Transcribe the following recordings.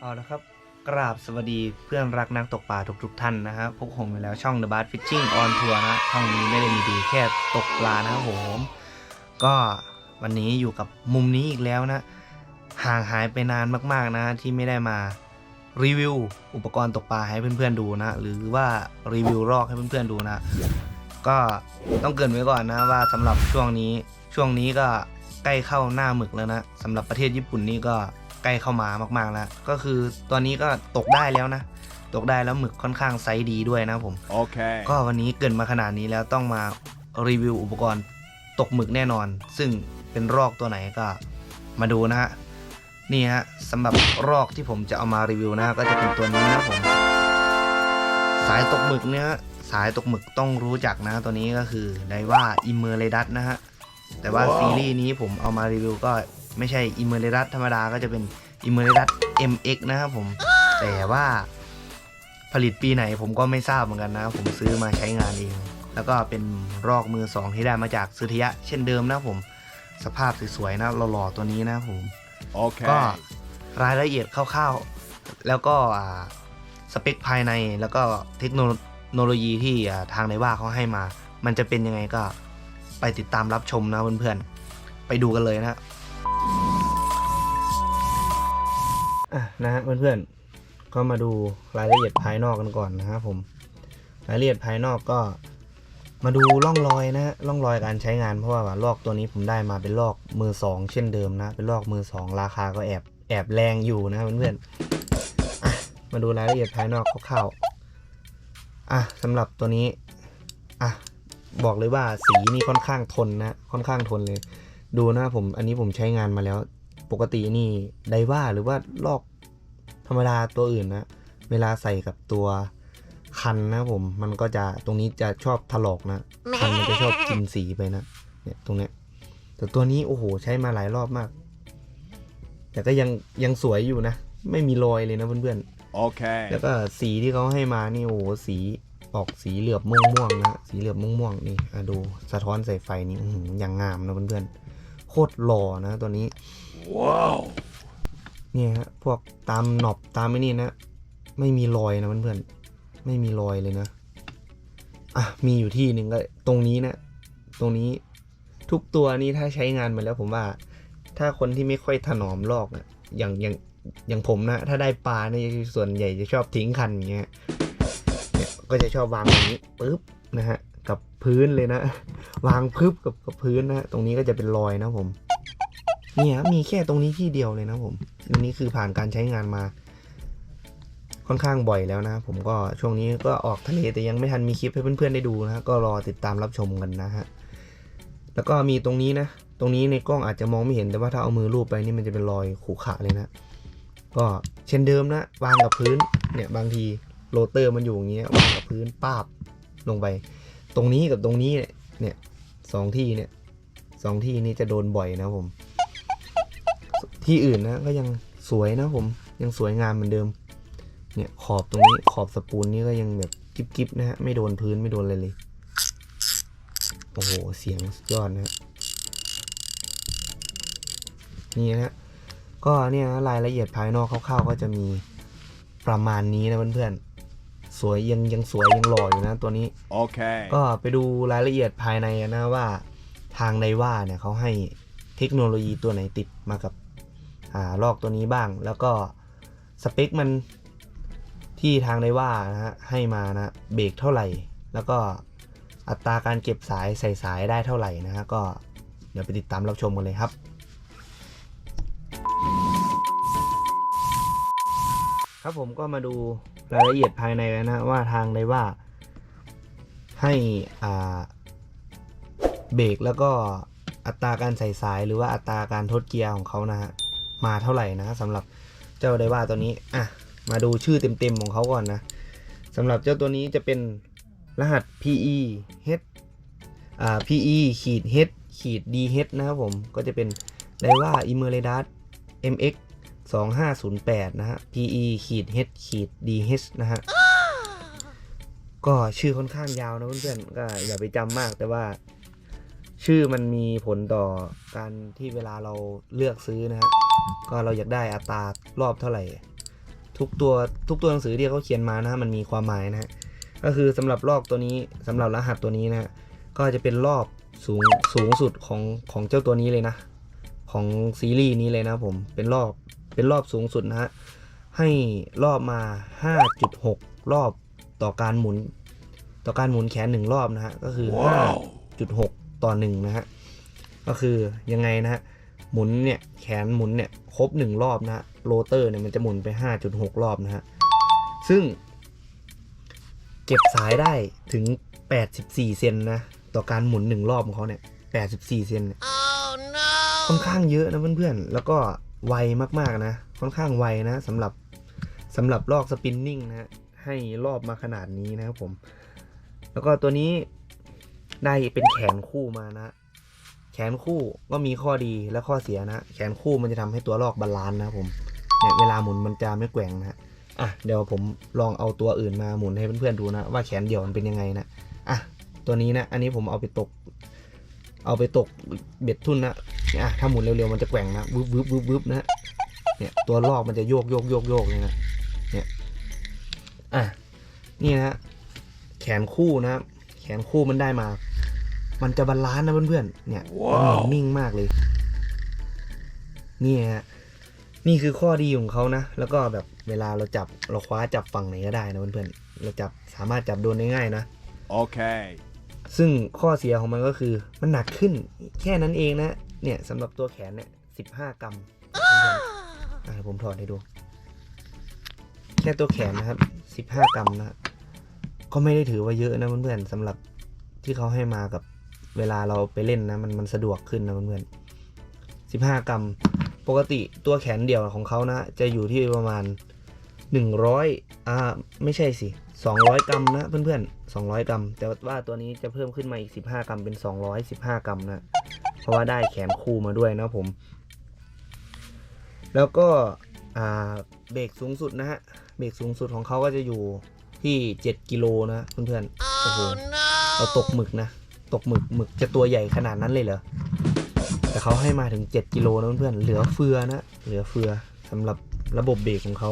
เอาละครับ กราบสวัสดีเพื่อนรักนักตกปลาทุกๆท่านนะฮะพวกผมไปแล้วช่อง The Bass Fishing on Tour นะช่องนี้ไม่ได้มีดีแค่ตกปลานะครับผม ก็วันนี้อยู่กับมุมนี้อีกแล้วนะ ห่างหายไปนานมากๆนะที่ไม่ได้มารีวิวอุปกรณ์ตกปลาให้เพื่อนๆดูนะ หรือว่ารีวิวรอกให้เพื่อนๆดูนะ ก็ต้องเกินไว้ก่อนนะว่าสำหรับช่วงนี้ช่วงนี้ก็ ใกล้เข้าหน้าหมึกแล้วนะสำหรับประเทศญี่ปุ่นนี่ก็ใกล้เข้ามามากๆแล้ว ก็คือตอนนี้ก็ตกได้แล้วนะ ตกได้แล้วหมึกค่อนข้างไซส์ดีด้วยนะผม Okay. ก็วันนี้เกรินมาขนาดนี้แล้วต้องมารีวิวอุปกรณ์ตกหมึกแน่นอน ซึ่งเป็นรอกตัวไหนก็มาดูนะฮะนี่ฮะสำหรับรอกที่ผมจะเอามารีวิวนะก็จะเป็นตัวนี้นะผม สายตกหมึกเนี่ยสายตกหมึกต้องรู้จักนะตัวนี้ก็คือไดว่าอิมเมอร์เรดัสนะฮะ แต่ว่าว้าวซีรีส์นี้ผมเอามารีวิวก็ไม่ใช่อิมเมอร์เรดัสธรรมดาก็จะเป็นอิมเมอร์เรดัส MX นะครับผม แต่ว่าผลิตปีไหนผมก็ไม่ทราบเหมือนกันนะ ผมซื้อมาใช้งานเอง แล้วก็เป็นรอกมือสองที่ได้มาจากสุธิยะ เช่นเดิมนะผม สภาพสวยๆนะหล่อๆตัวนี้นะผมก็ Okay. รายละเอียดคร่าวๆ แล้วก็อ่าสเปคภายในแล้วก็เทคโนโลยีที่อ่าทางในว่าเขาให้มา มันจะเป็นยังไงก็ ไปติดตามรับชมนะเพื่อนๆ ไปดูกันเลยนะอะนะฮะเพื่อนๆ ก็มาดูรายละเอียดภายนอกกันก่อนนะครับผม รายละเอียดภายนอกก็มาดูร่องรอยนะฮะร่องรอยการใช้งานเพราะว่าลอกตัวนี้ผมได้มาเป็นลอกมือสองเช่นเดิมนะ เป็นลอกมือสองราคาก็แอบแอบแรงอยู่นะเพื่อนๆมาดูรายละเอียดภายนอกคร่าวๆอะสำหรับตัวนี้อะ บอกเลยว่าสีนี่ค่อนข้างทนนะ ค่อนข้างทนเลย ดูนะผม อันนี้ผมใช้งานมาแล้ว ปกตินี่ไดว่าหรือว่าลอกธรรมดาตัวอื่นนะ เวลาใส่กับตัวคันนะผม มันก็จะตรงนี้จะชอบถลอกนะ คันมันจะชอบกินสีไปนะ เนี่ยตรงเนี้ย แต่ตัวนี้โอ้โห ใช้มาหลายรอบมาก แต่ก็ยังยังสวยอยู่นะ ไม่มีรอยเลยนะเพื่อนๆ Okay. แล้วก็สีที่เขาให้มานี่โอ้โหสี ออกสีเหลือบม่วงม่วงๆนะสีเหลือบม่วงม่วงๆนี่อะดูสะท้อนใส่ไฟนี่อื้อหืออย่างงามนะเพื่อนๆโคตรหล่อนะตัวนี้ Wow. เนี่ยฮะพวกตามหนอบตามไอ้นี่นะ ไม่มีรอยนะเพื่อนๆไม่มีรอยเลยนะอะมีอยู่ที่หนึ่งก็ตรงนี้นะตรงนี้ทุกตัวนี้ถ้าใช้งานมาแล้วผมว่า ถ้าคนที่ไม่ค่อยถนอมลอกนะอย่างอย่างอย่างผมนะ ถ้าได้ปลาเนี่ยส่วนใหญ่จะชอบทิ้งคันอย่างเงี้ยเนี่ย ก็จะชอบวางอย่างนี้ปุ๊บนะฮะกับพื้นเลยนะ วางพึบกับกับพื้นนะตรงนี้ก็จะเป็นรอยนะผมเนี่ยมีแค่ตรงนี้ที่เดียวเลยนะผมอันนี้คือผ่านการใช้งานมา ค่อนข้างบ่อยแล้วนะ ผมก็ช่วงนี้ก็ออกทะเลแต่ยังไม่ทันมีคลิปให้เพื่อนๆได้ดูนะก็รอติดตามรับชมกันนะฮะแล้วก็มีตรงนี้นะ ตรงนี้ในกล้องอาจจะมองไม่เห็นแต่ว่าถ้าเอามือลูบไปนี่มันจะเป็นรอยขรุขระเลยนะ ก็เช่นเดิมนะ วางกับพื้นเนี่ยบางที โรเตอร์มันอยู่อย่างเงี้ยวางกับพื้นป้าบลงไป ตรงนี้กับตรงนี้เนี่ยเนี่ยสองที่เนี่ยสองที่นี้จะโดนบ่อยนะผม ที่อื่นนะก็ยังสวยนะผมยังสวยงามเหมือนเดิม เนี่ยขอบตรงนี้ขอบสปูนนี่ก็ยังแบบกิ๊บๆนะฮะไม่โดนพื้นไม่โดนอะไรเลย โอ้โหเสียงยอดนะฮะนี่นะก็เนี่ยนะรายละเอียดภายนอกคร่าวๆก็จะมีประมาณนี้นะเพื่อนๆ สวยยังยังสวยยังหล่ออยู่นะตัวนี้ Okay. ก็ไปดูรายละเอียดภายในนะว่าทางไดว่าเนี่ยเขาให้เทคโนโลยีตัวไหนติดมากับอ่าลอกตัวนี้บ้าง แล้วก็สเปคมันที่ทางไดว่านะฮะให้มานะเบรกเท่าไหร่ แล้วก็อัตราการเก็บสายใส่สายได้เท่าไหร่นะฮะก็เดี๋ยวไปติดตามรับชมกันเลยครับครับผมก็มาดู รายละเอียดภายในกันนะว่าทางไดว่า ให้อ่าเบรกแล้วก็อัตราการใส่สายหรือว่าอัตราการทดเกียร์ของเขานะฮะมาเท่าไหร่นะสำหรับเจ้าไดว่าตัวนี้อะมาดูชื่อเต็มๆของเขาก่อนนะสำหรับเจ้าตัวนี้จะเป็นรหัส PE H อ่า PE ขีด H ขีด DH นะครับผมก็จะเป็นไดว่า e m e r a d a s MX 2508 นะฮะ PE ขีด H ขีด DH นะฮะ ก็ชื่อค่อนข้างยาวนะเพื่อนๆ ก็อย่าไปจำมากแต่ว่า ชื่อมันมีผลต่อการที่เวลาเราเลือกซื้อนะฮะ ก็เราอยากได้อัตรารอบเท่าไหร่ ทุกตัวทุกตัวหนังสือที่เขาเขียนมานะฮะมันมีความหมายนะฮะ ก็คือสำหรับรอบตัวนี้สำหรับรหัสตัวนี้นะฮะ ก็จะเป็นรอบสูงสูงสุดของของเจ้าตัวนี้เลยนะ ของซีรีส์นี้เลยนะผมเป็นรอบ เป็นรอบสูงสุดนะฮะ ให้รอบมา 5.6 รอบต่อการหมุน ต่อการหมุนแขนหนึ่งรอบนะฮะ ก็คือ 5.6 ต่อหนึ่งนะฮะ ก็คือยังไงนะฮะ หมุนเนี่ย แขนหมุนเนี่ย ครบหนึ่งรอบนะฮะ โรเตอร์เนี่ยมันจะหมุนไป 5.6 รอบนะฮะ ซึ่ง เก็บสายได้ถึง 84 เซนนะ ต่อการหมุนหนึ่งรอบของเขาเนี่ย 84 เซนเนี่ยค่อนข้างเยอะนะเพื่อนๆ แล้วก็ ไวมากๆนะ ค่อนข้างไวนะสำหรับสำหรับลอกสปินนิ่งนะให้รอบมาขนาดนี้นะครับผม แล้วก็ตัวนี้ได้เป็นแขนคู่มานะ แขนคู่ก็มีข้อดีและข้อเสียนะ แขนคู่มันจะทำให้ตัวลอกบาลานซ์นะผมเนี่ยเวลาหมุนมันจะไม่แกว่งนะอะเดี๋ยวผมลองเอาตัวอื่นมาหมุนให้เพื่อนๆดูนะ ว่าแขนเดี่ยวมันเป็นยังไงนะอะตัวนี้นะ อันนี้ผมเอาไปตก เอาไปตกเบ็ดทุ่นนะ อะถ้าหมุนเร็วๆมันจะแกว่งนะวึบวึบวึบวึบนะฮะเนี่ยตัวลอกมันจะโยกโยกโยกโยกเลยนะเนี่ยอะนี่นะฮะแขนคู่นะครับแขนคู่มันได้มา มันจะบาลานซ์นะเพื่อนๆเนี่ยมันหมุนนิ่งมากเลยนี่ฮะนี่คือข้อดีของเขานะ แล้วก็แบบเวลาเราจับเราคว้าจับฝั่งไหนก็ได้นะเพื่อนๆเราจับสามารถจับโดนได้ง่ายนะ Okay. ซึ่งข้อเสียของมันก็คือมันหนักขึ้นแค่นั้นเองนะ เนี่ยสำหรับตัวแขนเนี่ยสิบห้ากรัมเพื่อนๆอะผมถอดให้ดูแค่ตัวแขนนะครับสิบห้ากรัมนะก็ไม่ได้ถือว่าเยอะนะเพื่อนๆสำหรับที่เขาให้มากับเวลาเราไปเล่นนะมันมันสะดวกขึ้นนะเพื่อนๆสิบห้ากรัม ปกติตัวแขนเดี่ยวของเขานะจะอยู่ที่ประมาณหนึ่งร้อยอ่าไม่ใช่สิสองร้อยกรัมนะเพื่อนๆสองร้อยกรัม แต่ว่าตัวนี้จะเพิ่มขึ้นมาอีกสิบห้ากรัมเป็นสองร้อยสิบห้ากรัมนะ เพราะว่าได้แขนคู่มาด้วยนะผม แล้วก็อ่าเบรกสูงสุดนะฮะ เบรกสูงสุดของเขาก็จะอยู่ที่เจ็ดกิโลนะเพื่อนๆโอ้โหเราตกหมึกนะ ตกหมึกหมึกจะตัวใหญ่ขนาดนั้นเลยเหรอ แต่เขาให้มาถึง 7 กิโลนะเพื่อนๆเหลือเฟือนะ เหลือเฟือสำหรับระบบเบรกของเขา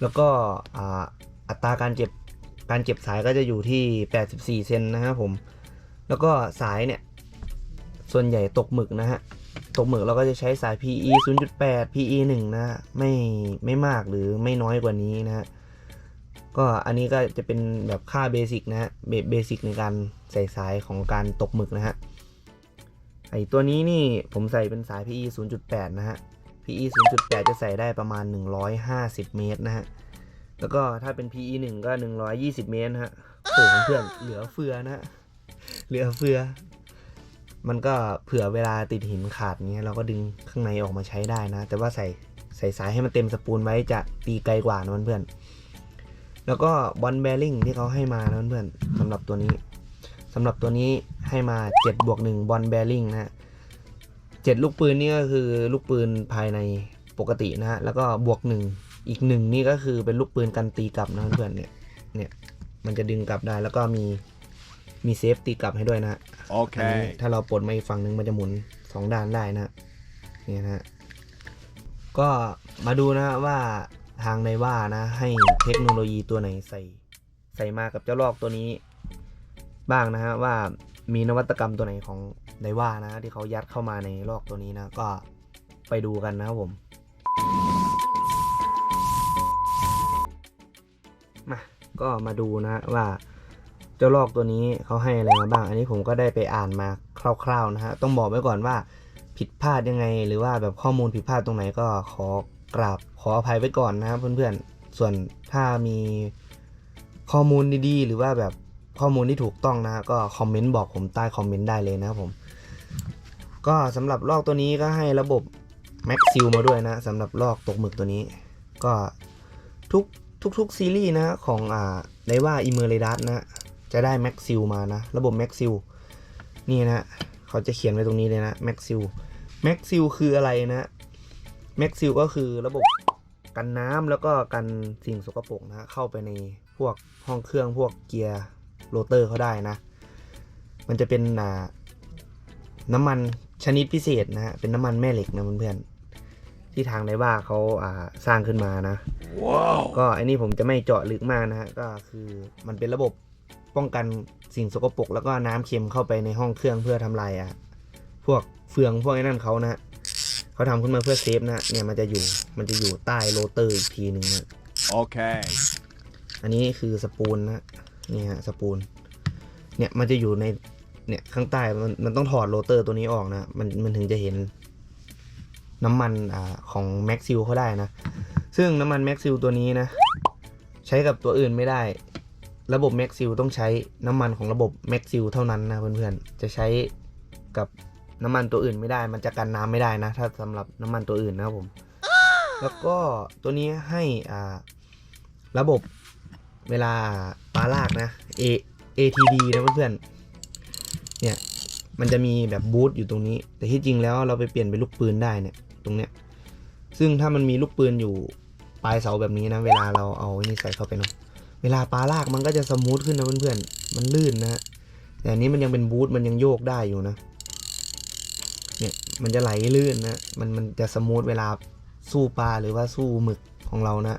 แล้วก็อ่าอัตราการเจ็บการเจ็บสายก็จะอยู่ที่ 84 เซนนะครับผม แล้วก็สายเนี่ย ส่วนใหญ่ตกหมึกนะฮะ ตกหมึกเราก็จะใช้สาย PE 0.8 PE 1นะฮะไม่ไม่มากหรือไม่น้อยกว่านี้นะฮะ ก็อันนี้ก็จะเป็นแบบค่าเบสิกนะฮะเบสิกในการใส่สายของการตกหมึกนะฮะ ไอตัวนี้นี่ผมใส่เป็นสาย PE 0.8 นะฮะ PE 0.8 จะใส่ได้ประมาณ 150 เมตรนะฮะ แล้วก็ถ้าเป็น PE 1 ก็ 120 เมตรนะฮะโอ้โหเพื่อนเหลือเฟือนะฮะ เหลือเฟือ มันก็เผื่อเวลาติดหินขาดเงี้ยเราก็ดึงข้างในออกมาใช้ได้นะ แต่ว่าใส่ใส่สายให้มันเต็มสปูลไว้จะตีไกลกว่านะเพื่อนๆแล้วก็บอลแบริ่งที่เขาให้มานะเพื่อนๆสำหรับตัวนี้สำหรับตัวนี้ให้มา7บวก1บอลแบริ่งนะเจ็ดลูกปืนนี่ก็คือลูกปืนภายในปกตินะฮะแล้วก็บวก 1 อีกหนึ่งนี่ก็คือเป็นลูกปืนกันตีกลับนะเพื่อนๆเนี่ยเนี่ยมันจะดึงกลับได้แล้วก็มีมีเซฟตีกลับให้ด้วยนะ ฮะอันนี้ Okay. ถ้าเราปลดมาอีกฝั่งหนึ่งมันจะหมุนสองด้านได้นะเนี่ยนะฮะก็มาดูนะว่าทางในว่านะ ให้เทคโนโลยีตัวไหนใส่ ใส่มากับเจ้าลอกตัวนี้ บ้างนะฮะว่ามีนวัตกรรมตัวไหนของไดว่านะที่เขายัดเข้ามาในลอกตัวนี้นะ ก็ไปดูกันนะครับผมมาก็มาดูนะว่า เจ้าลอกตัวนี้เขาให้อะไรมาบ้าง อันนี้ผมก็ได้ไปอ่านมาคร่าวๆนะฮะ ต้องบอกไว้ก่อนว่าผิดพลาดยังไง หรือว่าแบบข้อมูลผิดพลาดตรงไหนก็ขอกราบขออภัยไว้ก่อนนะครับเพื่อนๆ ส่วนถ้ามีข้อมูลดีๆ หรือว่าแบบข้อมูลที่ถูกต้องนะก็คอมเมนต์บอกผมใต้คอมเมนต์ได้เลยนะครับผม ก็สำหรับลอกตัวนี้ก็ให้ระบบแม็กซิลมาด้วยนะสำหรับลอกตกหมึกตัวนี้ ก็ทุกทุกทุกซีรีส์นะของอ่าไดว่าอิเมอร์เรดัสนะ จะได้แม็กซิลมานะ ระบบแม็กซิลนี่นะเขาจะเขียนไว้ตรงนี้เลยนะแม็กซิลแม็กซิลคืออะไรนะแม็กซิลก็คือระบบกันน้ำแล้วก็กันสิ่งสกปรกนะเข้าไปในพวกห้องเครื่องพวกเกียร์โรเตอร์เขาได้นะ มันจะเป็นอ่าน้ำมันชนิดพิเศษนะฮะเป็นน้ำมันแม่เหล็กนะเพื่อนๆที่ทางไดว่าเขาอ่าสร้างขึ้นมานะก็อันนี้ผมจะไม่เจาะลึกมากนะฮะก็คือมันเป็นระบบ ป้องกันสิ่งสกปรกแล้วก็น้ำเค็มเข้าไปในห้องเครื่องเพื่อทำลายอะพวกเฟืองพวกไอ้นั่นเขานะฮะเขาทำขึ้นมาเพื่อเซฟนะฮะเนี่ยมันจะอยู่มันจะอยู่ใต้โรเตอร์อีกทีหนึ่งนะ Okay. อันนี้คือสปูลนะนี่ฮะสปูลเนี่ยมันจะอยู่ในเนี่ยข้างใต้มันมันต้องถอดโรเตอร์ตัวนี้ออกนะมันมันถึงจะเห็นน้ำมันอ่าของแม็กซิลเขาได้นะ ซึ่งน้ำมันแม็กซิลตัวนี้นะ ใช้กับตัวอื่นไม่ได้ ระบบแม็กซิลต้องใช้น้ำมันของระบบแม็กซิลเท่านั้นนะเพื่อนๆ จะใช้กับน้ำมันตัวอื่นไม่ได้ มันจะกันน้ำไม่ได้นะ ถ้าสำหรับน้ำมันตัวอื่นนะครับผม แล้วก็ตัวนี้ให้อ่าระบบเวลาปลาลากนะ A ATD นะเพื่อนๆ เนี่ยมันจะมีแบบบูทอยู่ตรงนี้ แต่ที่จริงแล้วเราไปเปลี่ยนเป็นลูกปืนได้เนี่ยตรงเนี้ย ซึ่งถ้ามันมีลูกปืนอยู่ปลายเสาแบบนี้นะ เวลาเราเอาอ้นี่ใส่เข้าไปเนาะ วลาปลาลากมันก็จะสมูทขึ้นนะเพื่อนๆ มันลื่นนะฮะ แต่อันนี้มันยังเป็นบูทมันยังโยกได้อยู่นะ เนี่ยมันจะไหลลื่นนะ มันมันจะสมูทเวลาสู้ปลาหรือว่าสู้หมึกของเรานะ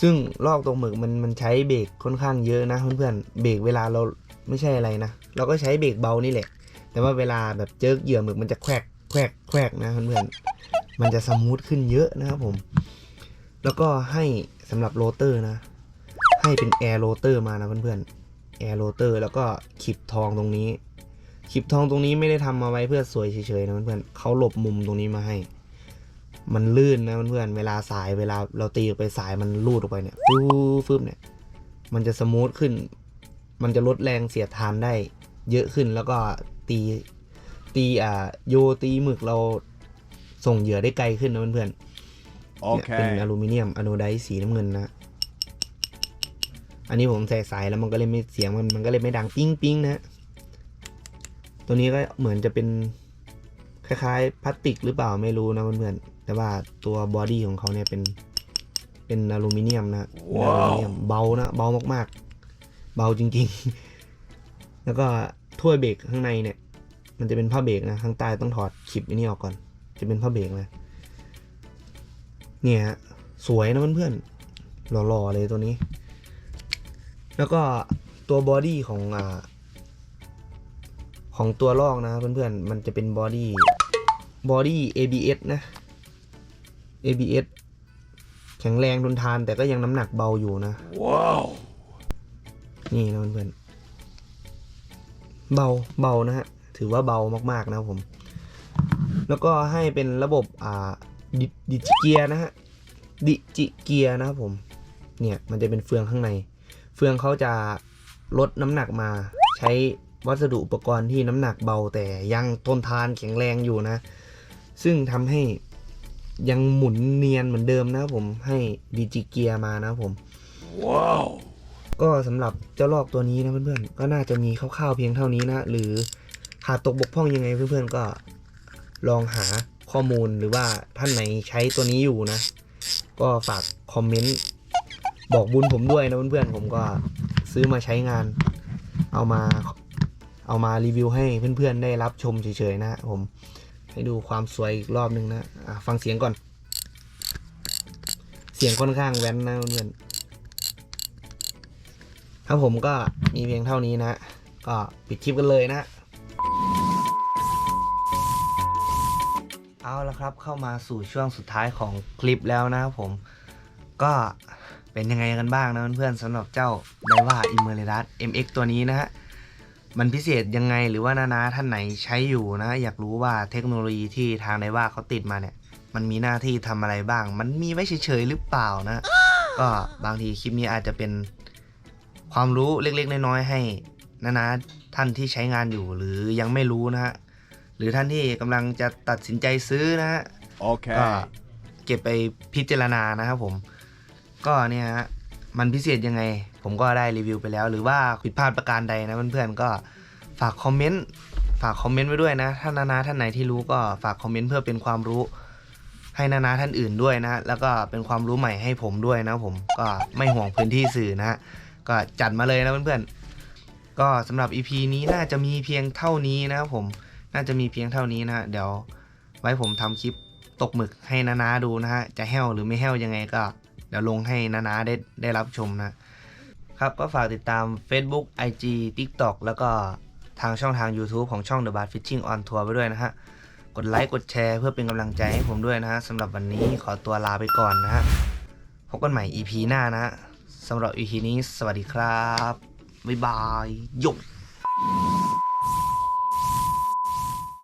ซึ่งลอกตรงหมึกมันมันใช้เบรกค่อนข้างเยอะนะเพื่อนๆ เบรกเวลาเราไม่ใช่อะไรนะ เราก็ใช้เบรกเบานี่แหละ แต่ว่าเวลาแบบเจอเหยื่อหมึกมันจะแควกแควกแควกนะเพื่อนๆ มันจะสมูทขึ้นเยอะนะครับผม แล้วก็ให้สำหรับโรเตอร์นะ ให้เป็นแอร์โรเตอร์มานะเพื่อนๆแอร์โรเตอร์แล้วก็ขีบทองตรงนี้ขีบทองตรงนี้ไม่ได้ทำมาไว้เพื่อสวยเฉยๆนะเพื่อนๆเขาหลบมุมตรงนี้มาให้ มันลื่นนะเพื่อนๆเวลาสายเวลาเราตีออกไปสายมันลูดออกไปเนี่ยฟึบฟึบเนี่ย มันจะสมูทขึ้น มันจะลดแรงเสียดทานได้ เยอะขึ้นแล้วก็ตีตีอ่าโยตีหมึกเราส่งเหยื่อได้ไกลขึ้นนะเพื่อนๆเนี่ยเป็น Okay. อลูมิเนียมอะโนไดซ์สีน้ำเงินนะ อันนี้ผมใส่สายแล้วมันก็เลยไม่เสียงมันมันก็เลยไม่ดังปิ้งปิ้งนะตัวนี้ก็เหมือนจะเป็นคล้ายๆพลาสติกหรือเปล่าไม่รู้นะเพื่อนๆแต่ว่าตัวบอดี้ของเขาเนี่ยเป็นเป็นอลูมิเนียมนะเป็นอลูมิเนียมเบานะเบามากๆ เบาจริงๆ แล้วก็ถ้วยเบรกข้างในเนี่ย มันจะเป็นผ้าเบรกนะข้างใต้ต้องถอดคลิปอันนี้ออกก่อน จะเป็นผ้าเบรกนะเนี่ยฮะสวยนะเพื่อนๆหล่อๆเลยตัวนี้ แล้วก็ตัวบอดี้ของอ่าของตัวลอกนะเพื่อนๆ มันจะเป็นบอดี้บอดี้ ABS นะ ABS แข็งแรงทนทานแต่ก็ยังน้ำหนักเบาอยู่นะ Wow. นี่นะเพื่อนๆ เบาเบานะฮะ ถือว่าเบามากๆนะครับผม แล้วก็ให้เป็นระบบอ่าดิดิจิเกียร์นะฮะ ดิจิเกียร์นะครับผม เนี่ยมันจะเป็นเฟืองข้างใน เฟืองเขาจะลดน้ำหนักมา ใช้วัสดุอุปกรณ์ที่น้ำหนักเบาแต่ยังทนทานแข็งแรงอยู่นะ ซึ่งทำให้ยังหมุนเนียนเหมือนเดิมนะครับผมให้ดิจิเกียร์มานะครับผม Wow. ก็สำหรับเจ้าลอกตัวนี้นะเพื่อนๆ ก็น่าจะมีคร่าวๆเพียงเท่านี้นะ หรือขาดตกบกพร่องยังไงเพื่อนๆ ก็ลองหาข้อมูลหรือว่าท่านไหนใช้ตัวนี้อยู่นะ ก็ฝากคอมเมนต์ บอกบุญผมด้วยนะเพื่อนๆผมก็ซื้อมาใช้งาน เอามาเอามารีวิวให้เพื่อนๆได้รับชมเฉยๆนะผมให้ดูความสวยอีกรอบนึงนะะฟังเสียงก่อน เสียงค่อนข้างแว้นนะเพื่อนครับผมก็มีเพียงเท่านี้นะ ก็ปิดคลิปกันเลยนะ เอาละครับเข้ามาสู่ช่วงสุดท้ายของคลิปแล้วนะครับผมก็ เป็นยังไงกันบ้างนะเพื่อนๆสำหรับเจ้าไดว่าอิมเมอร์ดัส MX ตัวนี้นะฮะมันพิเศษยังไงหรือว่านานาท่านไหนใช้อยู่นะ อยากรู้ว่าเทคโนโลยีที่ทางไดว่าเขาติดมาเนี่ย มันมีหน้าที่ทำอะไรบ้าง มันมีไว้เฉยๆหรือเปล่านะ ก็บางทีคลิปนี้อาจจะเป็นความรู้เล็กๆน้อยๆให้นะนะท่านที่ใช้งานอยู่หรือยังไม่รู้นะฮะหรือท่านที่กำลังจะตัดสินใจซื้อนะฮะก็ Okay. เก็บไปพิจารณานะครับผม ก็เนี่ยฮะมันพิเศษยังไง ผมก็ได้รีวิวไปแล้ว หรือว่าผิดพลาดประการใดนะเพื่อนๆก็ฝากคอมเมนต์ฝากคอมเมนต์ไว้ด้วยนะถ้านานาท่านไหนที่รู้ก็ฝากคอมเมนต์เพื่อเป็นความรู้ให้นานาท่านอื่นด้วยนะ แล้วก็เป็นความรู้ใหม่ให้ผมด้วยนะผมก็ไม่ห่วงพื้นที่สื่อนะฮะก็จัดมาเลยนะเพื่อนๆก็สำหรับ EP นี้น่าจะมีเพียงเท่านี้นะครับผมน่าจะมีเพียงเท่านี้นะเดี๋ยวไว้ผมทำคลิปตกหมึกให้นานาดูนะฮะจะแห้วหรือไม่แห้วยังไงก็ ดี๋ยวลงให้นานาได้ได้รับชมนะครับก็ฝากติดตาม Facebook IG TikTok แล้วก็ทางช่องทาง YouTube ของช่อง The Bar Fishing on Tour ไปด้วยนะฮะ กดไลค์กดแชร์เพื่อเป็นกำลังใจให้ผมด้วยนะฮะสำหรับวันนี้ขอตัวลาไปก่อนนะฮะ พบกันใหม่ EP หน้านะฮะสำหรับ EP นี้สวัสดีครับ บ๊ายบายหยก